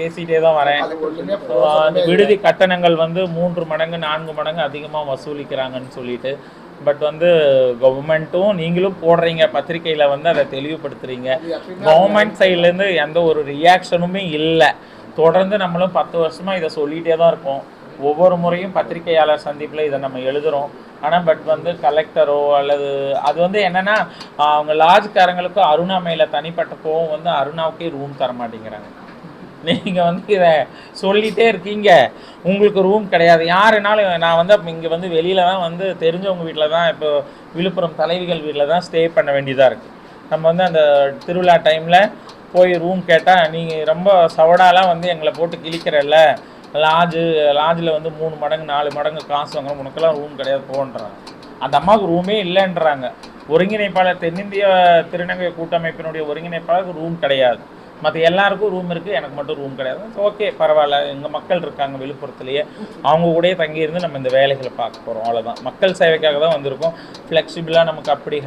பேசிட்டே தான் வரேன். அந்த. விடுதி கட்டணங்கள் வந்து மூன்று மடங்கு நான்கு மடங்கு அதிகமாக வசூலிக்கிறாங்கன்னு சொல்லிட்டு. பட் வந்து கவர்மெண்ட்டும் நீங்களும் போடுறீங்க பத்திரிக்கையில் வந்து அதை தெளிவுபடுத்துறீங்க. கவர்மெண்ட் சைட்லேருந்து எந்த ஒரு ரியாக்ஷனுமே இல்லை. தொடர்ந்து நம்மளும் பத்து வருஷமாக இதை சொல்லிகிட்டே தான் இருக்கோம். ஒவ்வொரு முறையும் பத்திரிகையாளர் சந்திப்பில் இதை நம்ம எழுதுகிறோம் ஆனால் பட் வந்து கலெக்டரோ அல்லது அது வந்து என்னென்னா அவங்க லாட்ஜ்காரங்களுக்கும் அருணா மேல தனிப்பட்ட கோவம் வந்து அருணாவுக்கே ரூம் தர மாட்டேங்கிறாங்க நீங்கள் வந்து இதை சொல்லிகிட்டே இருக்கீங்க. உங்களுக்கு ரூம் கிடையாது. யாருனாலும் நான் வந்து அப்போ இங்கே வந்து வெளியில் தான் வந்து தெரிஞ்சவங்க வீட்டில் தான் இப்போ விழுப்புரம் தலைவிகள் வீட்டில் தான் ஸ்டே பண்ண வேண்டியதாக இருக்குது நம்ம வந்து அந்த திருவிழா டைமில் போய் ரூம் கேட்டால் நீங்கள் ரொம்ப சவடாலாம் வந்து எங்களை போட்டு கிழிக்கிறல்ல லாட்ஜு லாட்ஜில் வந்து மூணு மடங்கு நாலு மடங்கு காசு வாங்குறோம். உனக்கெல்லாம் ரூம் கிடையாது போன்றாங்க. அந்த அம்மாவுக்கு ரூமே இல்லைன்றாங்க. ஒருங்கிணைப்பாளர் தென்னிந்திய திருநங்கை கூட்டமைப்பினுடைய ஒருங்கிணைப்பாளருக்கு ரூம் கிடையாது. மற்ற எல்லாருக்கும் ரூம் இருக்குது எனக்கு மட்டும் ரூம் கிடையாது. ஓகே பரவாயில்ல. எங்கள் மக்கள் இருக்காங்க விழுப்புரத்துலேயே. அவங்க கூடயே தங்கியிருந்து நம்ம இந்த வேலைகளை பார்க்க போகிறோம் அவ்வளோதான் மக்கள் சேவைக்காக தான் வந்திருக்கோம். ஃப்ளெக்சிபிளாக நமக்கு அப்படி